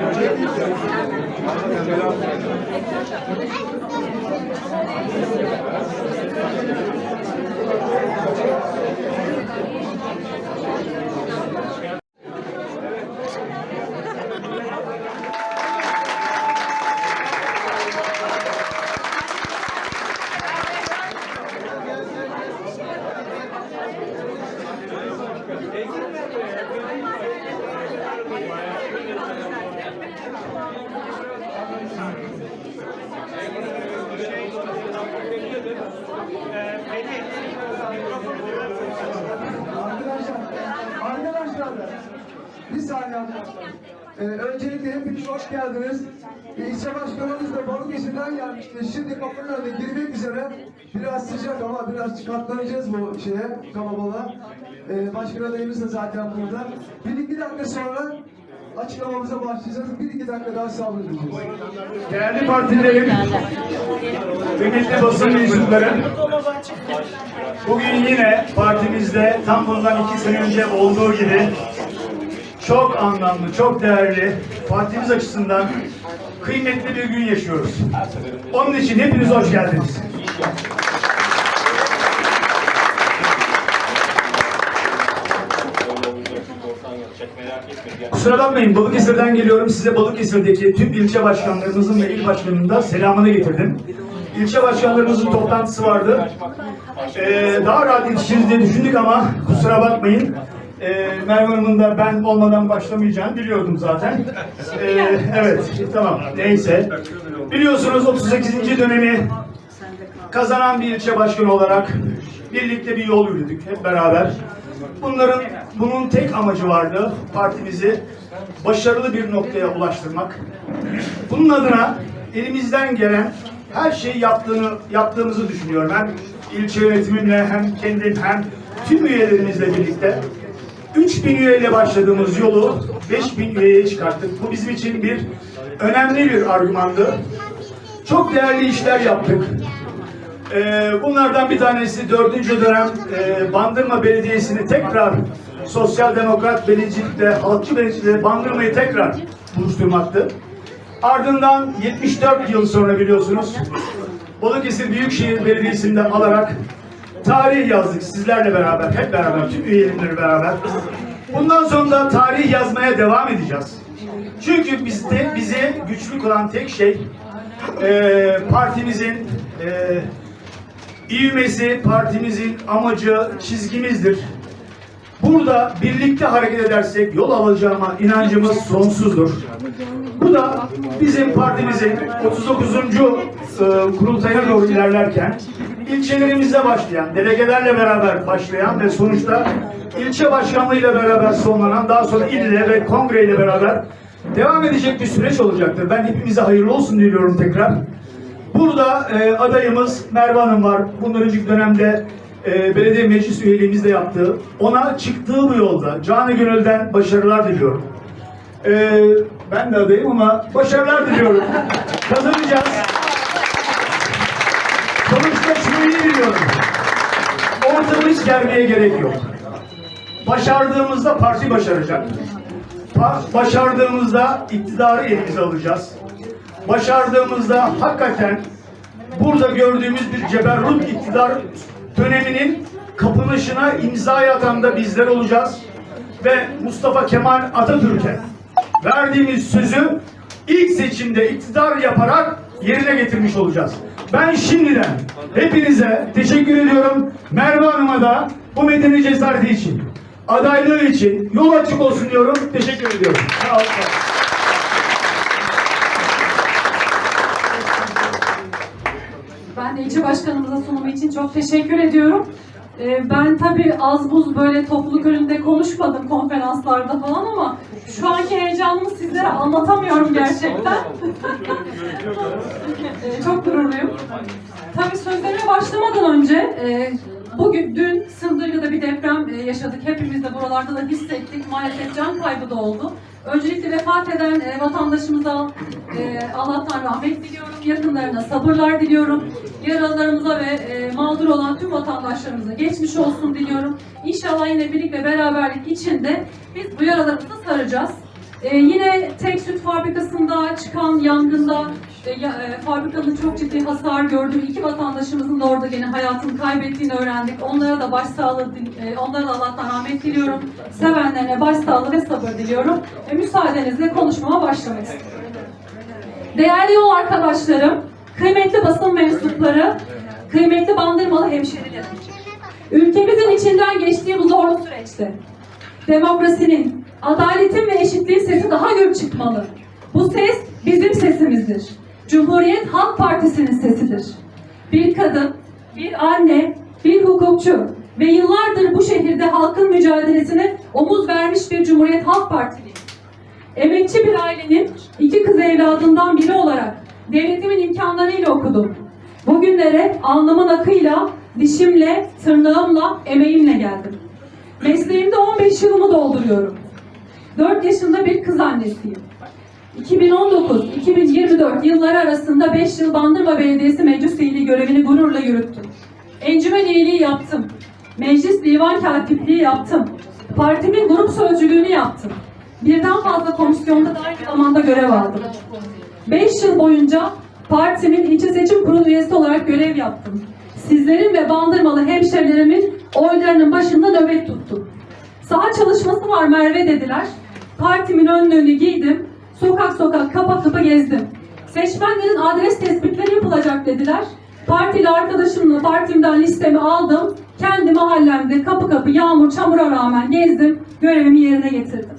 Arkadaşlar, arkadaşlar bir saniye. Ee, öncelikle hepiniz hoş geldiniz. Ee, İlçe başkanımız da Balıkesir'den gelmişti. Şimdi kapının önüne girmek üzere. Biraz sıcak ama biraz katlanacağız bu şeye, kalabalığa. Ee, başkan adayımız da zaten burada. Bir iki dakika sonra açıklamamıza başlayacağız. Bir iki dakika daha sabredeceğiz. Değerli partilerim, kıymetli basın mensupları, bugün yine partimizde tam bundan iki sene önce olduğu gibi çok anlamlı, çok değerli, partimiz açısından kıymetli bir gün yaşıyoruz. Onun için hepiniz hoş geldiniz. Kusura bakmayın Balıkesir'den geliyorum. Size Balıkesir'deki tüm ilçe başkanlarımızın ve il başkanının da selamını getirdim. İlçe başkanlarımızın toplantısı vardı. Ee, daha rahat yetişiriz diye düşündük ama kusura bakmayın. Ee, Merve Hanım'ın da ben olmadan başlamayacağını biliyordum zaten. Ee, evet, tamam. Neyse. Biliyorsunuz 38. dönemi kazanan bir ilçe başkanı olarak birlikte bir yol yürüdük hep beraber. Bunların bunun tek amacı vardı partimizi başarılı bir noktaya ulaştırmak. Bunun adına elimizden gelen her şeyi yaptığını yaptığımızı düşünüyorum. Hem ilçe yönetimimle hem kendim hem tüm üyelerimizle birlikte 3000 üyeyle başladığımız yolu 5000 üyeye çıkarttık. Bu bizim için bir önemli bir argümandı. Çok değerli işler yaptık. Ee, bunlardan bir tanesi dördüncü dönem e, Bandırma Belediyesi'ni tekrar sosyal demokrat belediyelikle, halkçı belediyelikle Bandırma'yı tekrar buluşturmaktı. Ardından 74 yıl sonra biliyorsunuz Balıkesir Büyükşehir Belediyesi'nden alarak tarih yazdık sizlerle beraber, hep beraber, tüm üyelerimle beraber. Bundan sonra da tarih yazmaya devam edeceğiz. Çünkü bizde bizi güçlü kılan tek şey e, partimizin e, İvmesi partimizin amacı, çizgimizdir. Burada birlikte hareket edersek yol alacağıma inancımız sonsuzdur. Bu da bizim partimizin 39. e, kurultayına doğru ilerlerken ilçelerimizde başlayan, delegelerle beraber başlayan ve sonuçta ilçe başkanlığıyla beraber sonlanan, daha sonra ille ve kongreyle beraber devam edecek bir süreç olacaktır. Ben hepimize hayırlı olsun diliyorum tekrar. Burada e, adayımız Merve Hanım var. Bundan önceki dönemde e, belediye meclis üyeliğimiz de yaptı. Ona çıktığı bu yolda canı gönülden başarılar diliyorum. E, ben de adayım ama başarılar diliyorum. Kazanacağız. Sonuçta şunu iyi biliyorum. Ortamı hiç germeye gerek yok. Başardığımızda parti başaracak. Başardığımızda iktidarı elimize alacağız başardığımızda hakikaten burada gördüğümüz bir ceberrut iktidar döneminin kapınışına imza atan da bizler olacağız. Ve Mustafa Kemal Atatürk'e verdiğimiz sözü ilk seçimde iktidar yaparak yerine getirmiş olacağız. Ben şimdiden hepinize teşekkür ediyorum. Merve Hanım'a da bu medeni cesareti için, adaylığı için yol açık olsun diyorum. Teşekkür ediyorum. Sağ olun. Ben de ilçe başkanımıza sunumu için çok teşekkür ediyorum. Ee, Ben tabii az buz böyle topluluk önünde konuşmadım konferanslarda falan ama şu anki heyecanımı sizlere anlatamıyorum gerçekten. Ee, çok gururluyum. Tabii sözlerime başlamadan önce e, bugün dün Sındırgı'da bir deprem e, yaşadık. Hepimiz de buralarda da hissettik. Maalesef can kaybı da oldu. Öncelikle vefat eden e, vatandaşımıza e, Allah'tan rahmet diliyorum. Yakınlarına sabırlar diliyorum. Yaralılarımıza ve e, mağdur olan tüm vatandaşlarımıza geçmiş olsun diliyorum. İnşallah yine birlik ve beraberlik içinde biz bu yaralarımızı saracağız. Ee, yine tek süt fabrikasında çıkan yangında e, e, fabrikanın çok ciddi hasar gördüğü iki vatandaşımızın da orada gene hayatını kaybettiğini öğrendik. Onlara da başsağlığı, e, onlara da Allah'tan rahmet diliyorum. Sevenlerine başsağlığı ve sabır diliyorum. E, müsaadenizle konuşmama başlamak istiyorum. Değerli yol arkadaşlarım, kıymetli basın mensupları, kıymetli bandırmalı hemşerilerim. Ülkemizin içinden geçtiği bu zorlu süreçte demokrasinin, adaletin ve eşitliğin sesi daha gür çıkmalı. Bu ses bizim sesimizdir. Cumhuriyet Halk Partisi'nin sesidir. Bir kadın, bir anne, bir hukukçu ve yıllardır bu şehirde halkın mücadelesine omuz vermiş bir Cumhuriyet Halk Partiliyim. Emekçi bir ailenin iki kız evladından biri olarak devletimin imkanlarıyla okudum. Bugünlere alnımın akıyla, dişimle, tırnağımla, emeğimle geldim. Mesleğimde 15 yılımı dolduruyorum. 4 yaşında bir kız annesiyim. 2019-2024 yılları arasında 5 yıl Bandırma Belediyesi Meclis Üyeliği görevini gururla yürüttüm. Encümen üyeliği yaptım. Meclis divan katipliği yaptım. Partimin grup sözcülüğünü yaptım. Birden fazla komisyonda da aynı zamanda görev aldım. 5 yıl boyunca partimin ilçe seçim kurulu üyesi olarak görev yaptım. Sizlerin ve bandırmalı hemşerilerimin oylarının başında nöbet tuttum. Saha çalışması var Merve dediler. Partimin önlüğünü giydim. Sokak sokak kapa kapa gezdim. Seçmenlerin adres tespitleri yapılacak dediler. Partili arkadaşımla partimden listemi aldım. Kendi mahallemde kapı kapı yağmur çamura rağmen gezdim. Görevimi yerine getirdim.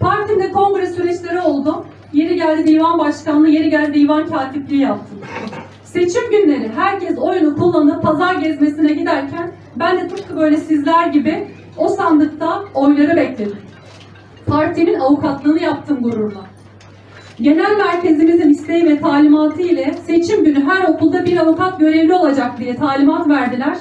Partimde kongre süreçleri oldu. Yeri geldi divan başkanlığı, yeri geldi divan katipliği yaptım. Seçim günleri herkes oyunu kullanıp pazar gezmesine giderken ben de tıpkı böyle sizler gibi o sandıkta oyları bekledim. Partimin avukatlığını yaptım gururla. Genel merkezimizin isteği ve talimatı ile seçim günü her okulda bir avukat görevli olacak diye talimat verdiler.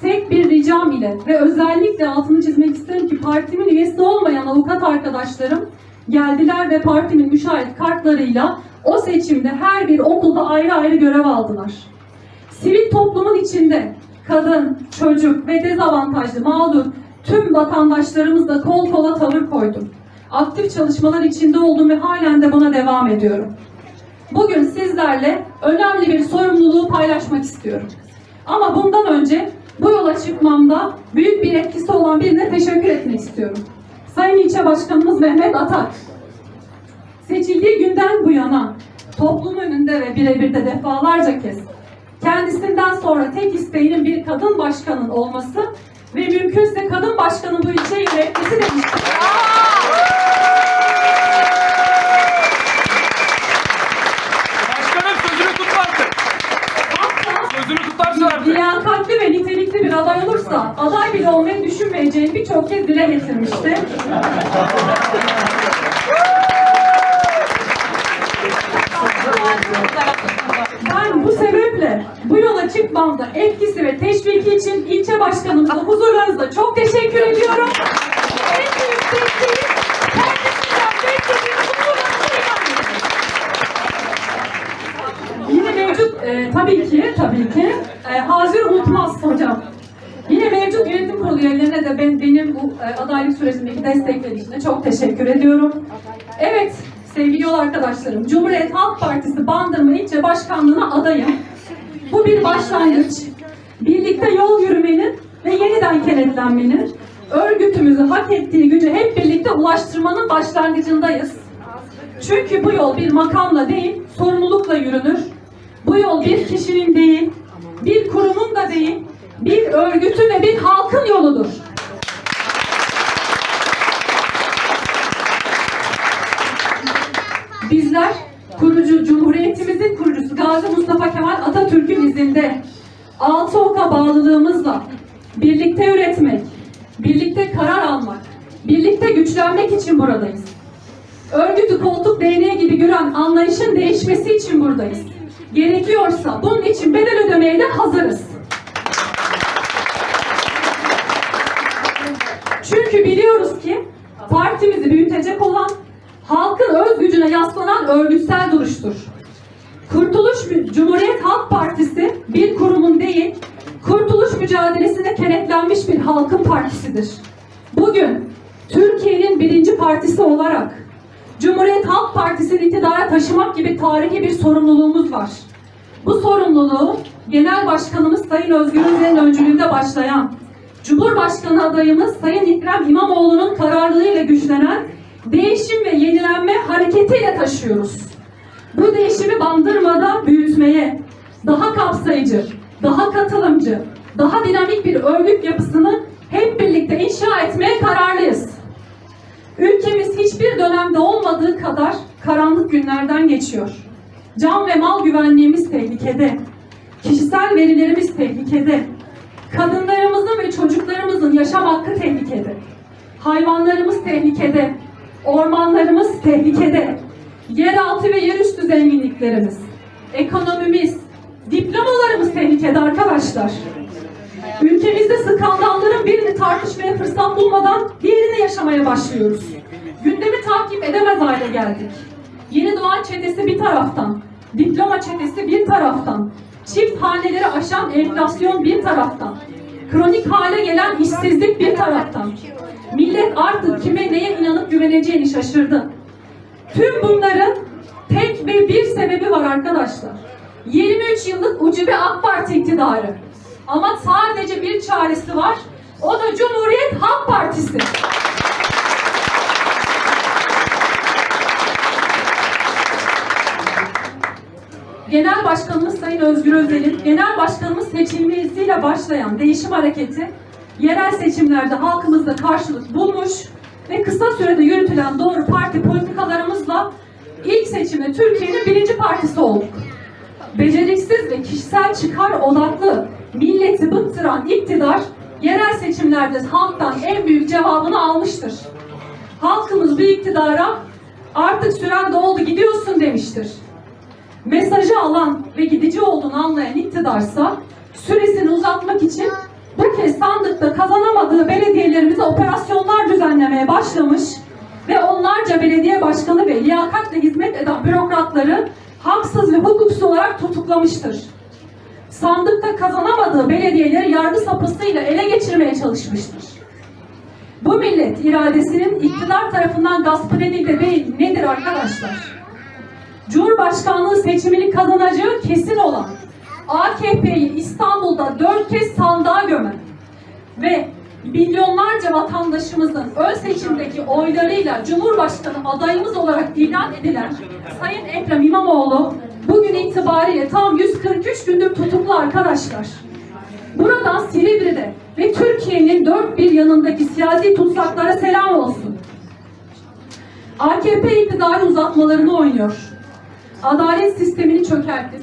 Tek bir ricam ile ve özellikle altını çizmek isterim ki partimin üyesi olmayan avukat arkadaşlarım geldiler ve partimin müşahit kartlarıyla o seçimde her bir okulda ayrı ayrı görev aldılar. Sivil toplumun içinde kadın, çocuk ve dezavantajlı, mağdur tüm vatandaşlarımızla kol kola tavır koydum. Aktif çalışmalar içinde oldum ve halen de buna devam ediyorum. Bugün sizlerle önemli bir sorumluluğu paylaşmak istiyorum. Ama bundan önce bu yola çıkmamda büyük bir etkisi olan birine teşekkür etmek istiyorum. Sayın İlçe Başkanımız Mehmet Atak. Seçildiği günden bu yana toplum önünde ve birebir de defalarca kez kendisinden sonra tek isteğinin bir kadın başkanın olması ve mümkünse kadın başkanın bu ilçeyi yönetmesi demiştir. Aday bile olmayı düşünmeyeceğini birçok kez dile getirmişti. Ben bu sebeple bu yola çıkmamda etkisi ve teşviki için ilçe başkanımıza huzurlarınızda çok teşekkür ediyorum. En büyük desteği Yine mevcut e, tabii ki tabii ki e, Hazır Unutmaz hocam. Kurulu üyelerine de ben, benim bu e, adaylık sürecindeki destekleri için çok teşekkür ediyorum. Evet sevgili yol arkadaşlarım, Cumhuriyet Halk Partisi Bandırma İlçe Başkanlığı'na adayım. Bu bir başlangıç. Birlikte yol yürümenin ve yeniden kenetlenmenin, örgütümüzü hak ettiği güce hep birlikte ulaştırmanın başlangıcındayız. Çünkü bu yol bir makamla değil, sorumlulukla yürünür. Bu yol bir kişinin değil, bir kurumun da değil, bir örgütün ve bir halkın yoludur. Bizler kurucu, Cumhuriyetimizin kurucusu Gazi Mustafa Kemal Atatürk'ün izinde altı oka bağlılığımızla birlikte üretmek, birlikte karar almak, birlikte güçlenmek için buradayız. Örgütü koltuk değneği gibi gören anlayışın değişmesi için buradayız. Gerekiyorsa bunun için bedel ödemeye de hazırız. Partimizi büyütecek olan halkın öz gücüne yaslanan örgütsel duruştur. Kurtuluş Cumhuriyet Halk Partisi bir kurumun değil, kurtuluş mücadelesine kenetlenmiş bir halkın partisidir. Bugün Türkiye'nin birinci partisi olarak Cumhuriyet Halk Partisi'ni iktidara taşımak gibi tarihi bir sorumluluğumuz var. Bu sorumluluğu Genel Başkanımız Sayın Özgür Özel'in öncülüğünde başlayan, Cumhurbaşkanı adayımız Sayın Ekrem İmamoğlu'nun kararlılığıyla güçlenen değişim ve yenilenme hareketiyle taşıyoruz. Bu değişimi bandırmada büyütmeye, daha kapsayıcı, daha katılımcı, daha dinamik bir örgüt yapısını hep birlikte inşa etmeye kararlıyız. Ülkemiz hiçbir dönemde olmadığı kadar karanlık günlerden geçiyor. Can ve mal güvenliğimiz tehlikede. Kişisel verilerimiz tehlikede. Kadınlarımızın ve çocuklarımızın yaşam hakkı tehlikede. Hayvanlarımız tehlikede. Ormanlarımız tehlikede. Yeraltı ve yerüstü zenginliklerimiz, ekonomimiz, diplomalarımız tehlikede arkadaşlar. Ülkemizde skandalların birini tartışmaya fırsat bulmadan diğerini yaşamaya başlıyoruz. Gündemi takip edemez hale geldik. Yeni doğan çetesi bir taraftan, diploma çetesi bir taraftan, çift haneleri aşan enflasyon bir taraftan, kronik hale gelen işsizlik bir taraftan. Millet artık kime neye inanıp güveneceğini şaşırdı. Tüm bunların tek ve bir sebebi var arkadaşlar. 23 yıllık ucube AK Parti iktidarı. Ama sadece bir çaresi var. O da Cumhuriyet Halk Partisi. Genel Başkanımız Sayın Özgür Özel'in Genel Başkanımız seçilmesiyle başlayan değişim hareketi yerel seçimlerde halkımızda karşılık bulmuş ve kısa sürede yürütülen doğru parti politikalarımızla ilk seçimde Türkiye'nin birinci partisi olduk. Beceriksiz ve kişisel çıkar odaklı milleti bıktıran iktidar yerel seçimlerde halktan en büyük cevabını almıştır. Halkımız bu iktidara artık süren doldu gidiyorsun demiştir. Mesajı alan ve gidici olduğunu anlayan iktidarsa süresini uzatmak için bu kez sandıkta kazanamadığı belediyelerimize operasyonlar düzenlemeye başlamış ve onlarca belediye başkanı ve liyakatle hizmet eden bürokratları haksız ve hukuksuz olarak tutuklamıştır. Sandıkta kazanamadığı belediyeleri yargı sapasıyla ele geçirmeye çalışmıştır. Bu millet iradesinin iktidar tarafından gasp edildi değil nedir arkadaşlar? Cumhurbaşkanlığı seçimini kazanacağı kesin olan AKP'yi İstanbul'da dört kez sandığa gömen ve milyonlarca vatandaşımızın ön seçimdeki oylarıyla Cumhurbaşkanı adayımız olarak ilan edilen Sayın Ekrem İmamoğlu bugün itibariyle tam 143 gündür tutuklu arkadaşlar. Buradan Silivri'de ve Türkiye'nin dört bir yanındaki siyasi tutsaklara selam olsun. AKP iktidarı uzatmalarını oynuyor. Adalet sistemini çökertip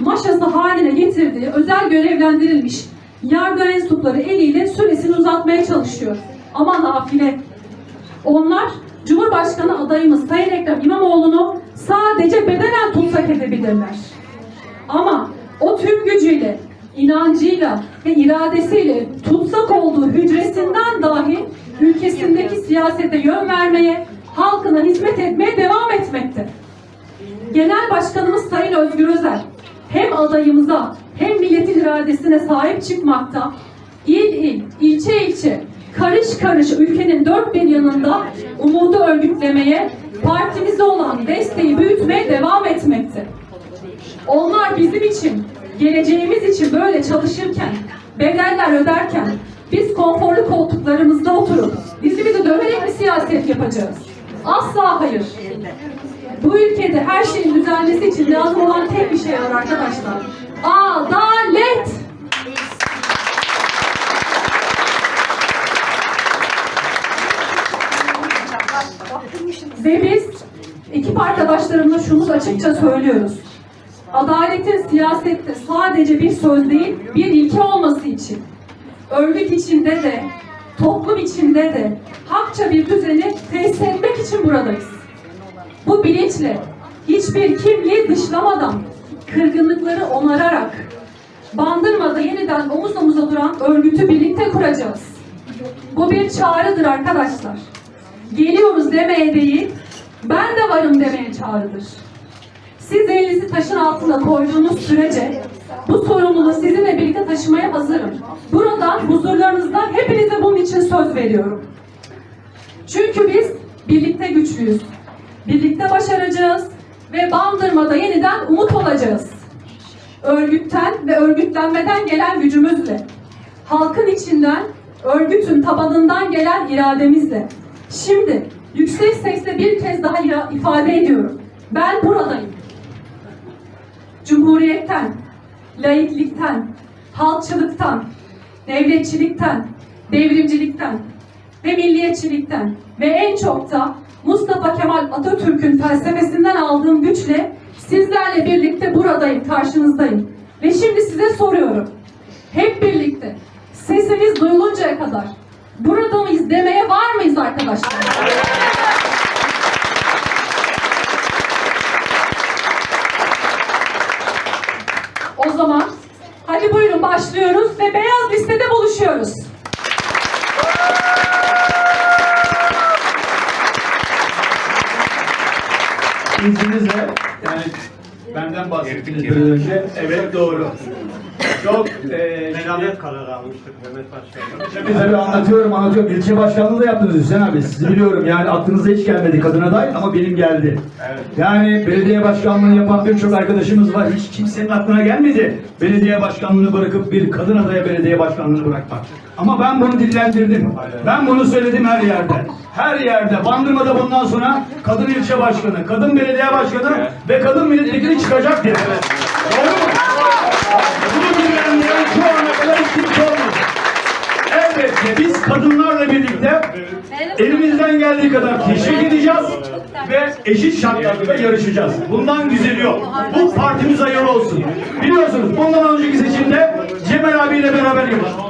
maşası haline getirdiği özel görevlendirilmiş yargı mensupları eliyle süresini uzatmaya çalışıyor. Ama nafile. Onlar Cumhurbaşkanı adayımız Sayın Ekrem İmamoğlu'nu sadece bedenen tutsak edebilirler. Ama o tüm gücüyle, inancıyla ve iradesiyle tutsak olduğu hücresinden dahi ülkesindeki siyasete yön vermeye, halkına hizmet etmeye devam etmekte. Genel Başkanımız Sayın Özgür Özel hem adayımıza hem milletin iradesine sahip çıkmakta, il il, ilçe ilçe, karış karış ülkenin dört bir yanında umudu örgütlemeye, partimize olan desteği büyütmeye devam etmekte. Onlar bizim için, geleceğimiz için böyle çalışırken, bedeller öderken, biz konforlu koltuklarımızda oturup dizimizi döverek mi siyaset yapacağız? Asla hayır. Bu ülkede her şeyin düzelmesi için lazım olan tek bir şey var arkadaşlar. Adalet! Ve biz ekip arkadaşlarımla şunu açıkça söylüyoruz. Adaletin siyasette sadece bir söz değil, bir ilke olması için, örgüt içinde de, toplum içinde de hakça bir düzeni tesis etmek için buradayız. Bu bilinçle hiçbir kimliği dışlamadan, kırgınlıkları onararak, bandırmada yeniden omuz omuza duran örgütü birlikte kuracağız. Bu bir çağrıdır arkadaşlar. Geliyoruz demeye değil, ben de varım demeye çağrıdır. Siz elinizi taşın altına koyduğunuz sürece bu sorumluluğu sizinle birlikte taşımaya hazırım. Buradan huzurlarınızda hepinize bunun için söz veriyorum. Çünkü biz birlikte güçlüyüz. Birlikte başaracağız ve Bandırma'da yeniden umut olacağız. Örgütten ve örgütlenmeden gelen gücümüzle, halkın içinden, örgütün tabanından gelen irademizle. Şimdi yüksek sesle bir kez daha ifade ediyorum. Ben buradayım. Cumhuriyetten, laiklikten, halkçılıktan, devletçilikten, devrimcilikten ve milliyetçilikten ve en çok da Mustafa Kemal Atatürk'ün felsefesinden aldığım güçle sizlerle birlikte buradayım, karşınızdayım. Ve şimdi size soruyorum. Hep birlikte sesimiz duyuluncaya kadar burada mıyız demeye var mıyız arkadaşlar? O zaman hadi buyurun başlıyoruz ve beyaz listede buluşuyoruz. İzninizle yani benden bahsettiniz biraz önce. Evet doğru. Çok e, Beraber karar almıştık Mehmet Başkan'la. Tabii tabii anlatıyorum anlatıyorum. İlçe başkanlığı da yaptınız Hüseyin abi. Sizi biliyorum yani aklınıza hiç gelmedi kadın aday ama benim geldi. Yani belediye başkanlığı yapan birçok arkadaşımız var. Hiç kimsenin aklına gelmedi. Belediye başkanlığını bırakıp bir kadın adaya belediye başkanlığını bırakmak. Ama ben bunu dillendirdim. Ben bunu söyledim her yerde. Her yerde. Bandırma'da bundan sonra kadın ilçe başkanı, kadın belediye başkanı ve kadın milletvekili çıkacak. Doğru mu? Bunu dillendiren şu ana kadar hiç kimse olmadı. Elbette biz kadınlarla birlikte elimizden geldiği kadar teşvik edeceğiz ve eşit şartlarda yarışacağız. Bundan güzeli yok. Bu partimiz hayırlı olsun. Biliyorsunuz bundan önceki seçimde Cemal abiyle beraber yarıştık.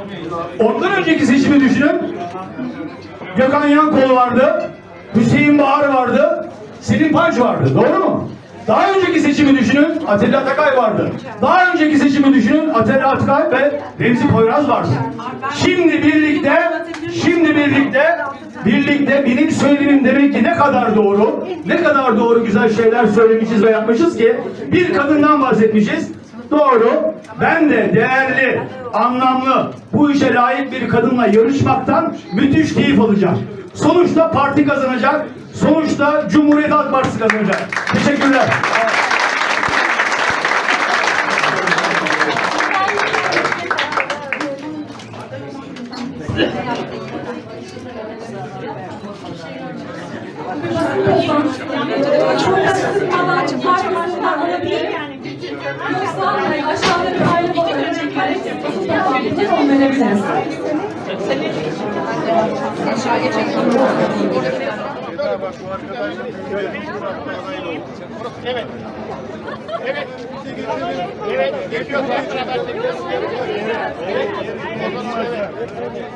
Ondan önceki seçimi düşünün. Gökhan Yankol vardı. Hüseyin Bahar vardı. Selim Panç vardı. Doğru mu? Daha önceki seçimi düşünün. Atilla Atakay vardı. Daha önceki seçimi düşünün. Atilla Atakay ve Remzi Poyraz vardı. Şimdi birlikte şimdi birlikte birlikte benim söylediğim demek ki ne kadar doğru, ne kadar doğru güzel şeyler söylemişiz ve yapmışız ki bir kadından bahsetmişiz. Doğru. Ben de değerli, anlamlı, bu işe layık bir kadınla yarışmaktan müthiş keyif alacağım. Sonuçta parti kazanacak. Sonuçta Cumhuriyet Halk Partisi kazanacak. Teşekkürler. Çok e, aşağıda bir aile bakılacak. Telefon verebiliriz.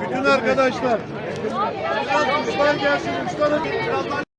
Bütün arkadaşlar. Biraz uçlar gelsin, uçlara birazdan